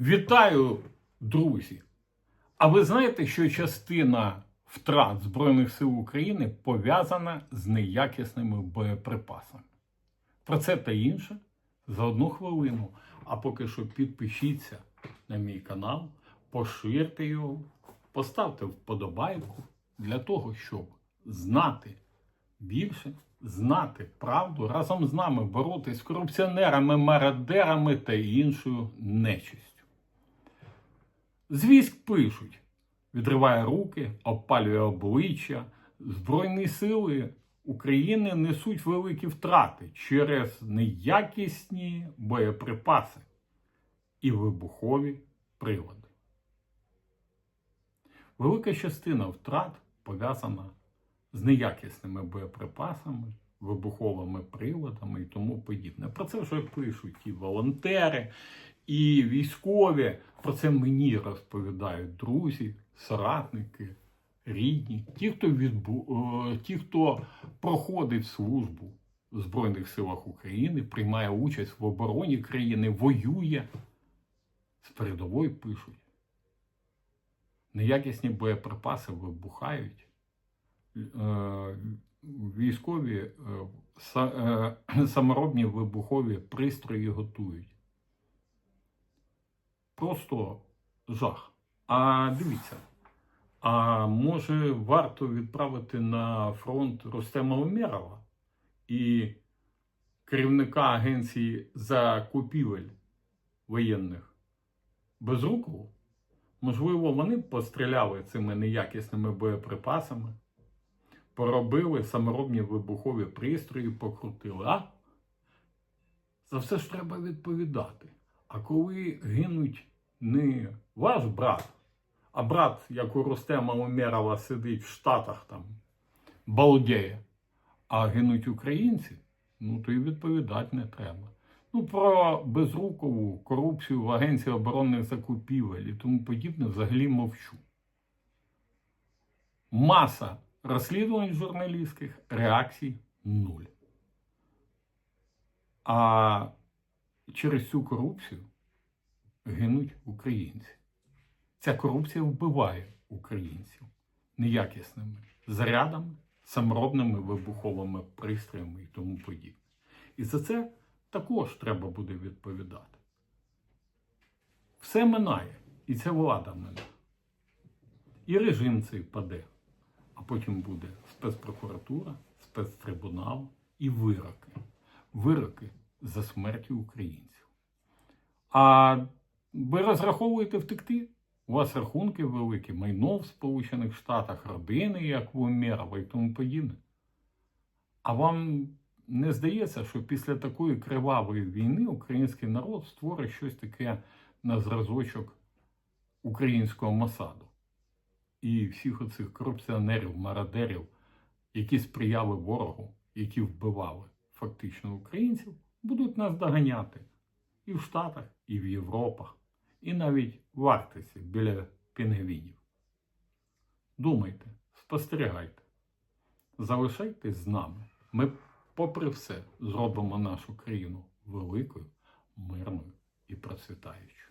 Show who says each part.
Speaker 1: Вітаю, друзі! А ви знаєте, що частина втрат Збройних сил України пов'язана з неякісними боєприпасами? Про це та інше за одну хвилину. А поки що підпишіться на мій канал, поширте його, поставте вподобайку для того, щоб знати більше, знати правду, разом з нами боротись з корупціонерами, мародерами та іншою нечистю. З пишуть, відриває руки, опалює обличчя. Збройні сили України несуть великі втрати через неякісні боєприпаси і вибухові прилади. Велика частина втрат пов'язана з неякісними боєприпасами, вибуховими приладами і тому подібне. Про це вже пишуть і волонтери, і військові. Про це мені розповідають друзі, соратники, рідні, ті, хто відбу... е, ті, хто проходить службу в Збройних силах України, приймає участь в обороні країни, воює. З передової пишуть. Неякісні боєприпаси вибухають. Е, Військові е, саморобні вибухові пристрої готують. Просто жах. А дивіться, а може варто відправити на фронт Рустема Умєрова і керівника агенції закупівель воєнних Безрукову? Можливо, вони постріляли цими неякісними боєприпасами, поробили саморобні вибухові пристрої, покрутили. А за все ж треба відповідати. А коли гинуть не ваш брат, а брат, як у Рустема Умєрова сидить в Штатах там, балдеє, а гинуть українці, ну то і відповідати не треба. Ну, про безрукову корупцію в Агенції оборонних закупівель і тому подібне взагалі мовчу. Маса розслідувань журналістських, реакцій нуль. А через цю корупцію гинуть українці. Ця корупція вбиває українців неякісними зарядами, саморобними вибуховими пристроями і тому подібне. І за це також треба буде відповідати. Все минає, і ця влада минає. І режим цей паде. А потім буде спецпрокуратура, спецтрибунал і вироки. Вироки за смерті українців. А ви розраховуєте втекти? У вас рахунки великі, майно в Сполучених Штатах, родини, як в Умєрова і тому подібне. А вам не здається, що після такої кривавої війни український народ створить щось таке на зразочок українського Мосаду? І всіх оцих корупціонерів, мародерів, які сприяли ворогу, які вбивали фактично українців, будуть нас доганяти і в Штатах, і в Європах, і навіть в Арктиці біля пінгвінів. Думайте, спостерігайте, залишайтесь з нами. Ми, попри все, зробимо нашу країну великою, мирною і процвітаючою.